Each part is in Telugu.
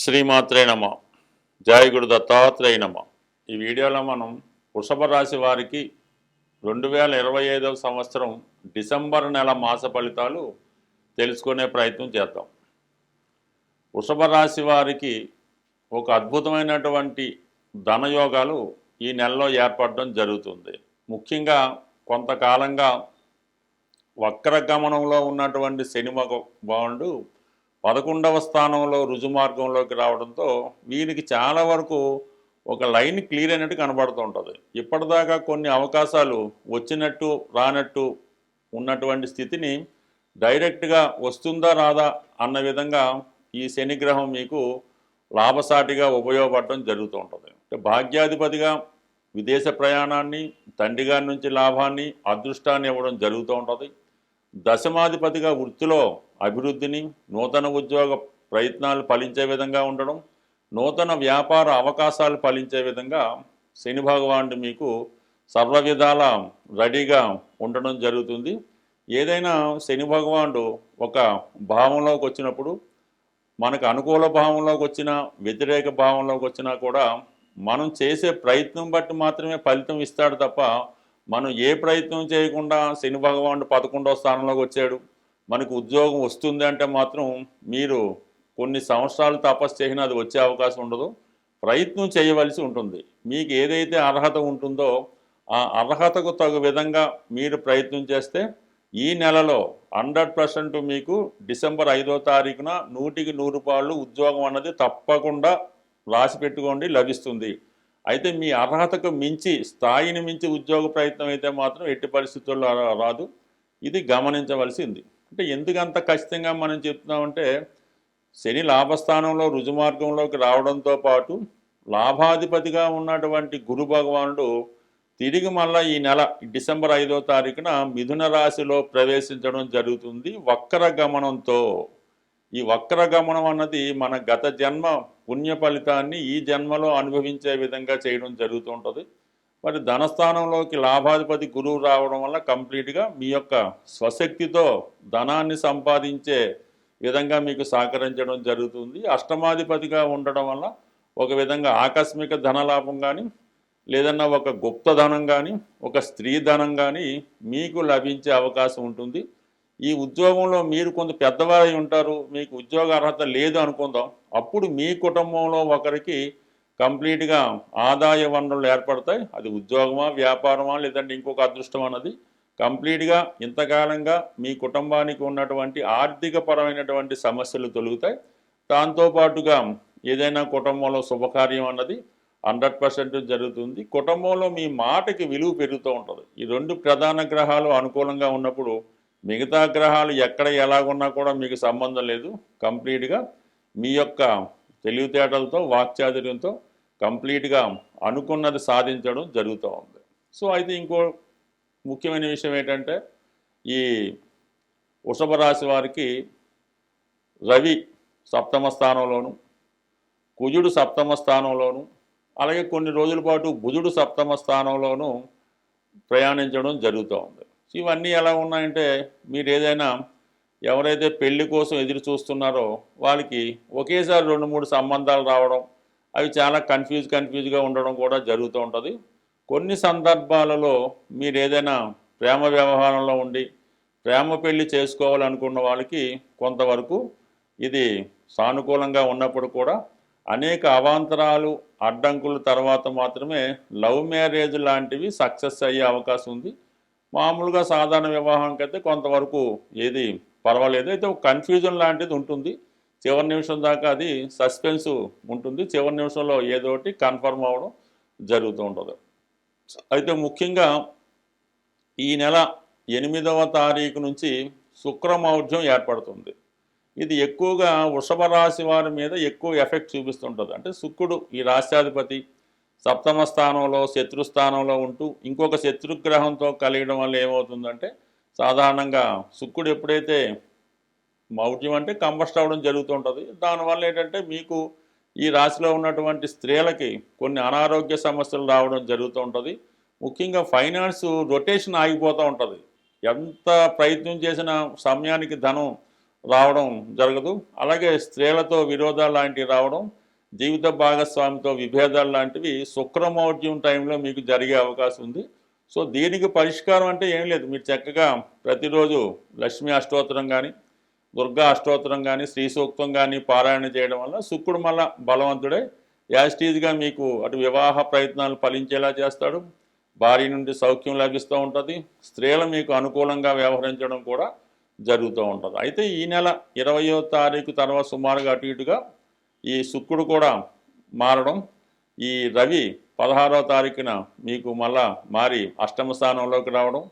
శ్రీమాత్రే నమ. జాయగుడు దత్తాత్రేయ నమ. ఈ వీడియోలో మనం వృషభ రాశి వారికి రెండు వేల ఇరవై ఐదవ సంవత్సరం డిసెంబర్ నెల మాస ఫలితాలు తెలుసుకునే ప్రయత్నం చేద్దాం. వృషభ రాశి వారికి ఒక అద్భుతమైనటువంటి ధనయోగాలు ఈ నెలలో ఏర్పడడం జరుగుతుంది. ముఖ్యంగా కొంతకాలంగా వక్రగమనంలో ఉన్నటువంటి శని భగవానుడు పదకొండవ స్థానంలో రుజుమార్గంలోకి రావడంతో వీరికి చాలా వరకు ఒక లైన్ క్లియర్ అయినట్టు కనబడుతుంటుంది ఇప్పటిదాకా కొన్ని అవకాశాలు వచ్చినట్టు రానట్టు ఉన్నటువంటి స్థితిని డైరెక్ట్గా వస్తుందా రాదా అన్న విధంగా ఈ శనిగ్రహం మీకు లాభసాటిగా ఉపయోగపడడం జరుగుతూ ఉంటుంది. అంటే భాగ్యాధిపతిగా విదేశ ప్రయాణాన్ని తండ్రి గారి నుంచి లాభాన్ని అదృష్టాన్ని ఇవ్వడం జరుగుతూ ఉంటుంది. దశమాధిపతిగా వృత్తిలో అభివృద్ధిని నూతన ఉద్యోగ ప్రయత్నాలు ఫలించే విధంగా ఉండడం నూతన వ్యాపార అవకాశాలు ఫలించే విధంగా శని భగవానుడు మీకు సర్వ విధాల రెడీగా ఉండడం జరుగుతుంది. ఏదైనా శని భగవానుడు ఒక భావంలోకి వచ్చినప్పుడు మనకు అనుకూల భావంలోకి వచ్చినా వ్యతిరేక భావంలోకి వచ్చినా కూడా మనం చేసే ప్రయత్నం బట్టి మాత్రమే ఫలితం ఇస్తాడు తప్ప మనం ఏ ప్రయత్నం చేయకుండా శని భగవానుడు పదకొండవ స్థానంలోకి వచ్చాడు. మనకు ఉద్యోగం వస్తుంది అంటే మాత్రం మీరు కొన్ని సంవత్సరాలు తపస్సు చేసినా అది వచ్చే అవకాశం ఉండదు. ప్రయత్నం చేయవలసి ఉంటుంది. మీకు ఏదైతే అర్హత ఉంటుందో ఆ అర్హతకు తగు విధంగా మీరు ప్రయత్నం చేస్తే ఈ నెలలో హండ్రెడ్ పర్సెంట్ మీకు డిసెంబర్ ఐదో తారీఖున నూటికి నూరు రూపాయలు ఉద్యోగం అన్నది తప్పకుండా రాసి పెట్టుకోండి లభిస్తుంది. అయితే మీ అర్హతకు మించి స్థాయిని మించి ఉద్యోగ ప్రయత్నం అయితే మాత్రం ఎట్టి పరిస్థితుల్లో రాదు. ఇది గమనించవలసింది. అంటే ఎందుకు అంత ఖచ్చితంగా మనం చెప్తున్నామంటే శని లాభస్థానంలో రుజుమార్గంలోకి రావడంతో పాటు లాభాధిపతిగా ఉన్నటువంటి గురు భగవానుడు తిరిగి మళ్ళా ఈ నెల డిసెంబర్ ఐదో తారీఖున మిథున రాశిలో ప్రవేశించడం జరుగుతుంది వక్ర గమనంతో. ఈ వక్ర గమనం అన్నది మన గత జన్మ పుణ్య ఫలితాన్ని ఈ జన్మలో అనుభవించే విధంగా చేయడం జరుగుతుంటుంది మరి ధనస్థానంలోకి లాభాధిపతి గురువు రావడం వల్ల కంప్లీట్గా మీ యొక్క స్వశక్తితో ధనాన్ని సంపాదించే విధంగా మీకు సహకరించడం జరుగుతుంది. అష్టమాధిపతిగా ఉండడం వల్ల ఒక విధంగా ఆకస్మిక ధనలాభం కానీ లేదన్నా ఒక గుప్త ధనం కానీ ఒక స్త్రీ ధనం కానీ మీకు లభించే అవకాశం ఉంటుంది. ఈ ఉద్యోగంలో మీరు కొంత పెద్దవారై ఉంటారు మీకు ఉద్యోగ అర్హత లేదు అనుకుందాం. అప్పుడు మీ కుటుంబంలో ఒకరికి కంప్లీట్గా ఆదాయ వనరులు ఏర్పడతాయి. అది ఉద్యోగమా వ్యాపారమా లేదంటే ఇంకొక అదృష్టం అన్నది కంప్లీట్గా ఇంతకాలంగా మీ కుటుంబానికి ఉన్నటువంటి ఆర్థిక పరమైనటువంటి సమస్యలు తొలుగుతాయి. దాంతోపాటుగా ఏదైనా కుటుంబంలో శుభకార్యం అన్నది హండ్రెడ్ పర్సెంట్ జరుగుతుంది. కుటుంబంలో మీ మాటకి విలువ పెరుగుతూ ఉంటుంది. ఈ రెండు ప్రధాన గ్రహాలు అనుకూలంగా ఉన్నప్పుడు మిగతా గ్రహాలు ఎక్కడ ఎలాగున్నా కూడా మీకు సంబంధం లేదు. కంప్లీట్గా మీ యొక్క తెలివితేటలతో వాక్చాతుర్యంతో కంప్లీట్గా అనుకున్నది సాధించడం జరుగుతూ ఉంది. సో అయితే ఇంకో ముఖ్యమైన విషయం ఏంటంటే ఈ వృషభ రాశి వారికి రవి సప్తమ స్థానంలోను కుజుడు సప్తమ స్థానంలోను అలాగే కొన్ని రోజుల పాటు బుధుడు సప్తమ స్థానంలోను ప్రయాణించడం జరుగుతూ ఉంది. ఇవన్నీ ఎలా ఉన్నాయంటే మీరు ఏదైనా ఎవరైతే పెళ్ళి కోసం ఎదురు చూస్తున్నారో వాళ్ళకి ఒకేసారి రెండు మూడు సంబంధాలు రావడం అవి చాలా కన్ఫ్యూజ్ కన్ఫ్యూజ్గా ఉండడం కూడా జరుగుతూ ఉంటుంది. కొన్ని సందర్భాలలో మీరు ఏదైనా ప్రేమ వ్యవహారంలో ఉండి ప్రేమ పెళ్ళి చేసుకోవాలనుకున్న వాళ్ళకి కొంతవరకు ఇది సానుకూలంగా ఉన్నప్పుడు కూడా అనేక అవాంతరాలు అడ్డంకుల తర్వాత మాత్రమే లవ్ మ్యారేజ్ లాంటివి సక్సెస్ అయ్యే అవకాశం ఉంది. మామూలుగా సాధారణ వివాహానికి అయితే కొంతవరకు ఏది పర్వాలేదు. అయితే ఒక కన్ఫ్యూజన్ లాంటిది ఉంటుంది. చివరి నిమిషం దాకా అది సస్పెన్స్ ఉంటుంది. చివరి నిమిషంలో ఏదో ఒకటి కన్ఫర్మ్ అవ్వడం జరుగుతూ ఉంటుంది. అయితే ముఖ్యంగా ఈ నెల ఎనిమిదవ తారీఖు నుంచి శుక్రమౌర్జం ఏర్పడుతుంది. ఇది ఎక్కువగా వృషభ రాశి వారి మీద ఎక్కువ ఎఫెక్ట్ చూపిస్తుంటుంది. అంటే శుక్రుడు ఈ రాష్ట్రాధిపతి సప్తమ స్థానంలో శత్రు స్థానంలో ఉంటూ ఇంకొక శత్రుగ్రహంతో కలిగడం వల్ల ఏమవుతుందంటే సాధారణంగా శుక్రుడు ఎప్పుడైతే మౌఢ్యం అంటే కంబస్ట్ అవ్వడం జరుగుతుంటుంది. దానివల్ల ఏంటంటే మీకు ఈ రాశిలో ఉన్నటువంటి స్త్రీలకి కొన్ని అనారోగ్య సమస్యలు రావడం జరుగుతూ ఉంటుంది ముఖ్యంగా ఫైనాన్స్ రొటేషన్ ఆగిపోతూ ఉంటుంది. ఎంత ప్రయత్నం చేసిన సమయానికి ధనం రావడం జరగదు. అలాగే స్త్రీలతో విరోధాలు లాంటివి రావడం జీవిత భాగస్వామితో విభేదాలు లాంటివి శుక్రమౌర్జ్యం టైంలో మీకు జరిగే అవకాశం ఉంది. సో దీనికి పరిష్కారం అంటే ఏం లేదు. మీరు చక్కగా ప్రతిరోజు లక్ష్మీ అష్టోత్తరం కానీ దుర్గా అష్టోత్తరం కానీ శ్రీ సూక్తం కానీ పారాయణ చేయడం వల్ల శుక్రుడు మళ్ళా బలవంతుడే యాజిటీజ్గా మీకు అటు వివాహ ప్రయత్నాలు ఫలించేలా చేస్తాడు. భార్య నుండి సౌఖ్యం లభిస్తూ ఉంటుంది. స్త్రీలు మీకు అనుకూలంగా వ్యవహరించడం కూడా జరుగుతూ ఉంటుంది. అయితే ఈ నెల ఇరవయో తారీఖు తర్వాత సుమారుగా అటు ఇటుగా ఈ శుక్రుడు కూడా మారడం ఈ రవి పదహారవ తారీఖున మీకు మళ్ళా మారి అష్టమ స్థానంలోకి రావడం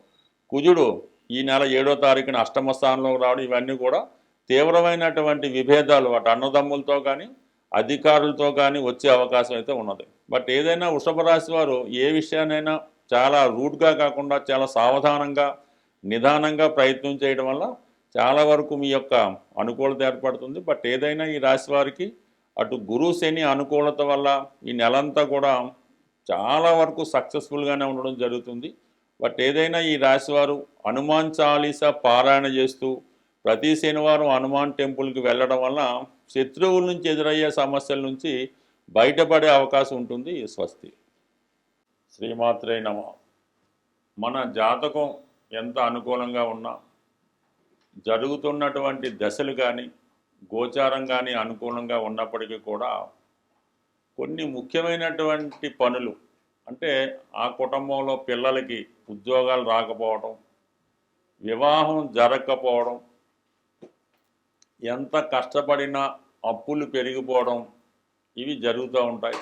కుజుడు ఈ నెల ఏడో తారీఖున అష్టమ స్థానంలోకి రావడం ఇవన్నీ కూడా తీవ్రమైనటువంటి విభేదాలు. వాటి అన్నదమ్ములతో కానీ అధికారులతో కానీ వచ్చే అవకాశం అయితే ఉన్నది. బట్ ఏదైనా వృషభ రాశి వారు ఏ విషయాన్నైనా చాలా రూట్గా కాకుండా చాలా సావధానంగా నిదానంగా ప్రయత్నం చేయడం వల్ల చాలా వరకు మీ యొక్క అనుకూలత ఏర్పడుతుంది. బట్ ఏదైనా ఈ రాశి వారికి అటు గురు శని అనుకూలత వల్ల ఈ నెలంతా కూడా చాలా వరకు సక్సెస్ఫుల్గానే ఉండడం జరుగుతుంది. బట్ ఏదైనా ఈ రాశివారు హనుమాన్ చాలీసా పారాయణ చేస్తూ ప్రతి శనివారం హనుమాన్ టెంపుల్కి వెళ్ళడం వల్ల శత్రువుల నుంచి ఎదురయ్యే సమస్యల నుంచి బయటపడే అవకాశం ఉంటుంది ఈ స్వస్తి. శ్రీమాత్రే నమ. మన జాతకం ఎంత అనుకూలంగా ఉన్నా జరుగుతున్నటువంటి దశలు కానీ గోచారం కానీ అనుకూలంగా ఉన్నప్పటికీ కూడా కొన్ని ముఖ్యమైనటువంటి పనులు అంటే ఆ కుటుంబంలో పిల్లలకి ఉద్యోగాలు రాకపోవడం వివాహం జరగకపోవడం ఎంత కష్టపడినా అప్పులు పెరిగిపోవడం ఇవి జరుగుతూ ఉంటాయి.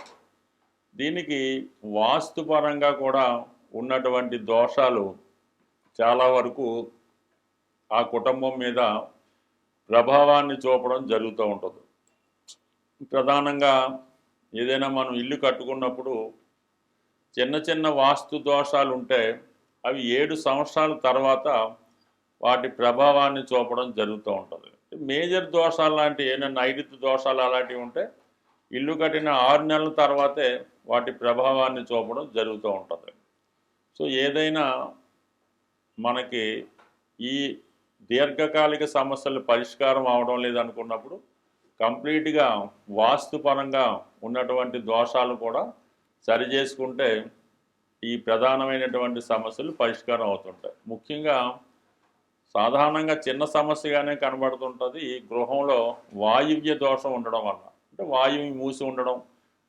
దీనికి వాస్తుపరంగా కూడా ఉన్నటువంటి దోషాలు చాలా వరకు ఆ కుటుంబం మీద ప్రభావాన్ని చూపడం జరుగుతూ ఉంటుంది. ప్రధానంగా ఏదైనా మనం ఇల్లు కట్టుకున్నప్పుడు చిన్న చిన్న వాస్తు దోషాలు ఉంటే అవి ఏడు సంవత్సరాల తర్వాత వాటి ప్రభావాన్ని చూపడం జరుగుతూ ఉంటుంది. మేజర్ దోషాలు లాంటి ఏమైనా నైరుతి దోషాలు అలాంటివి ఉంటే ఇల్లు కట్టిన ఆరు నెలల తర్వాతే వాటి ప్రభావాన్ని చూపడం జరుగుతూ ఉంటుంది. సో ఏదైనా మనకి ఈ దీర్ఘకాలిక సమస్యలు పరిష్కారం అవడం లేదనుకున్నప్పుడు కంప్లీట్గా వాస్తుపరంగా ఉన్నటువంటి దోషాలు కూడా సరి చేసుకుంటే ఈ ప్రధానమైనటువంటి సమస్యలు పరిష్కారం అవుతుంటాయి. ముఖ్యంగా సాధారణంగా చిన్న సమస్యగానే కనబడుతుంటుంది ఈ గృహంలో వాయువ్య దోషం ఉండడం వల్ల. అంటే వాయువు మూసి ఉండడం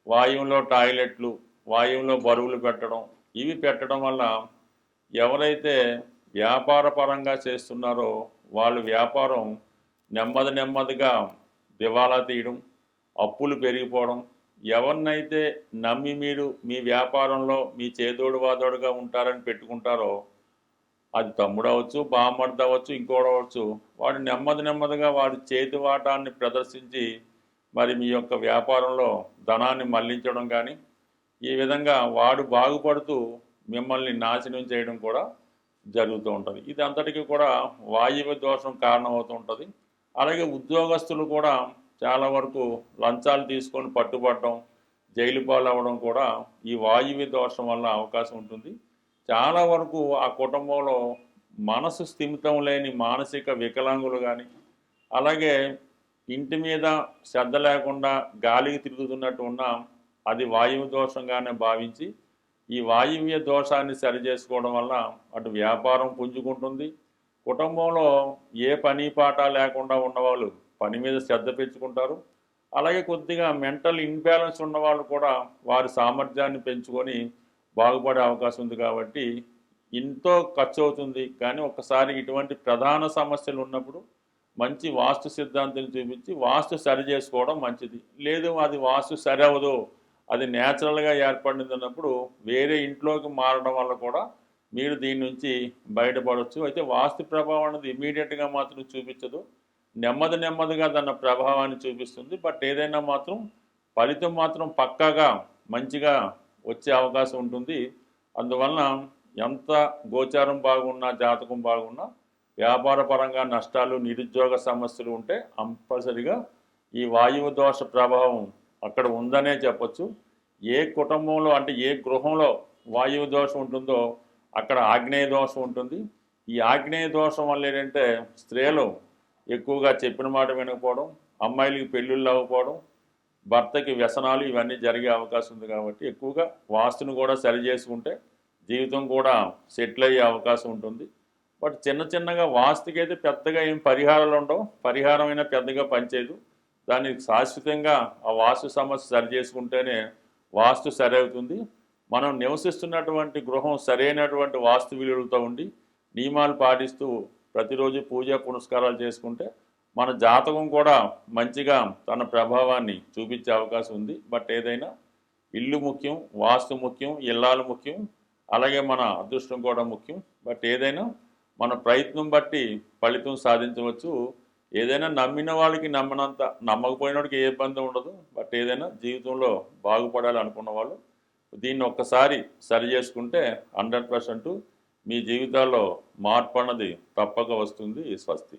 వాయువులో టాయిలెట్లు వాయువులో బరువులు పెట్టడం ఇవి పెట్టడం వల్ల ఎవరైతే వ్యాపార పరంగా చేస్తున్నారో వాళ్ళు వ్యాపారం నెమ్మది నెమ్మదిగా దివాలా తీయడం అప్పులు పెరిగిపోవడం ఎవరినైతే నమ్మి మీరు మీ వ్యాపారంలో మీ చేదోడు వాదోడుగా ఉంటారని పెట్టుకుంటారో అది తమ్ముడు అవ్వచ్చు బామ్మర్ది అవ్వచ్చు ఇంకోటి అవ్వచ్చు వాడు నెమ్మది నెమ్మదిగా వాడి చేతి వాటాన్ని ప్రదర్శించి మరి మీ యొక్క వ్యాపారంలో ధనాన్ని మళ్ళించడం కానీ ఈ విధంగా వాడు బాగుపడుతూ మిమ్మల్ని నాశనం చేయడం కూడా జరుగుతూ ఉంటుంది. ఇది అంతటికీ కూడా వాయువ్య దోషం కారణమవుతూ ఉంటుంది. అలాగే ఉద్యోగస్తులు కూడా చాలా వరకు లంచాలు తీసుకొని పట్టుబడడం జైలు పాలవ్వడం కూడా ఈ వాయువ్య దోషం వల్ల అవకాశం ఉంటుంది. చాలా వరకు ఆ కుటుంబంలో మనసు స్థిమితం లేని మానసిక వికలాంగులు కానీ అలాగే ఇంటి మీద శ్రద్ధ లేకుండా గాలికి తిరుగుతున్నట్టు ఉన్న అది వాయువు దోషంగానే భావించి ఈ వాయువ్య దోషాన్ని సరి చేసుకోవడం వల్ల అటు వ్యాపారం పుంజుకుంటుంది. కుటుంబంలో ఏ పని పాట లేకుండా ఉన్నవాళ్ళు పని మీద శ్రద్ధ పెంచుకుంటారు. అలాగే కొద్దిగా మెంటల్ ఇన్బ్యాలెన్స్ ఉన్న వాళ్ళు కూడా వారి సామర్థ్యాన్ని పెంచుకొని బాగుపడే అవకాశం ఉంది కాబట్టి ఎంతో ఖర్చు అవుతుంది. కానీ ఒకసారి ఇటువంటి ప్రధాన సమస్యలు ఉన్నప్పుడు మంచి వాస్తు సిద్ధాంతం చూపించి వాస్తు సరి చేసుకోవడం మంచిది. లేదు అది వాస్తు సరి అవ్వదు అది న్యాచురల్గా ఏర్పడింది అన్నప్పుడు వేరే ఇంట్లోకి మారడం వల్ల కూడా మీరు దీని నుంచి బయటపడవచ్చు అయితే వాస్తు ప్రభావం అనేది ఇమీడియట్గా మాత్రం చూపించదు. నెమ్మది నెమ్మదిగా దాని ప్రభావాన్ని చూపిస్తుంది. బట్ ఏదైనా మాత్రం ఫలితం మాత్రం పక్కాగా మంచిగా వచ్చే అవకాశం ఉంటుంది. అందువలన ఎంత గోచారం బాగున్నా జాతకం బాగున్నా వ్యాపార పరంగా నష్టాలు నిరుద్యోగ సమస్యలు ఉంటే కంపల్సరిగా ఈ వాయువు దోష ప్రభావం అక్కడ ఉందనే చెప్పచ్చు. ఏ కుటుంబంలో అంటే ఏ గృహంలో వాయువు దోషం ఉంటుందో అక్కడ ఆగ్నేయ దోషం ఉంటుంది. ఈ ఆగ్నేయ దోషం వల్ల ఏంటంటే స్త్రీలు ఎక్కువగా చెప్పిన మాట వినకపోవడం అమ్మాయిలకి పెళ్ళిళ్ళు అవ్వకపోవడం భర్తకి వ్యసనాలు ఇవన్నీ జరిగే అవకాశం ఉంది కాబట్టి ఎక్కువగా వాస్తుని కూడా సరి చేసుకుంటే జీవితం కూడా సెటిల్ అయ్యే అవకాశం ఉంటుంది. బట్ చిన్న చిన్నగా వాస్తుకి అయితే పెద్దగా ఏం పరిహారాలు ఉండవు. పరిహారం అయినా పెద్దగా పనిచేయదు. దానికి శాశ్వతంగా ఆ వాస్తు సమస్య సరి చేసుకుంటేనే వాస్తు సరి అవుతుంది మనం నివసిస్తున్నటువంటి గృహం సరైనటువంటి వాస్తు విలువలతో ఉండి నియమాలు పాటిస్తూ ప్రతిరోజు పూజ పునస్కారాలు చేసుకుంటే మన జాతకం కూడా మంచిగా తన ప్రభావాన్ని చూపించే అవకాశం ఉంది. బట్ ఏదైనా ఇల్లు ముఖ్యం వాస్తు ముఖ్యం ఇల్లాలు ముఖ్యం అలాగే మన అదృష్టం కూడా ముఖ్యం. బట్ ఏదైనా మన ప్రయత్నం బట్టి ఫలితం సాధించవచ్చు. ఏదైనా నమ్మిన వాళ్ళకి నమ్మనంత నమ్మకపోయిన వాడికి ఏ ఇబ్బంది ఉండదు. బట్ ఏదైనా జీవితంలో బాగుపడాలి అనుకున్న వాళ్ళు దీన్ని ఒక్కసారి సరి చేసుకుంటే హండ్రెడ్ పర్సెంట్ మీ జీవితాల్లో మార్పు అన్నది తప్పక వస్తుంది స్వస్తి.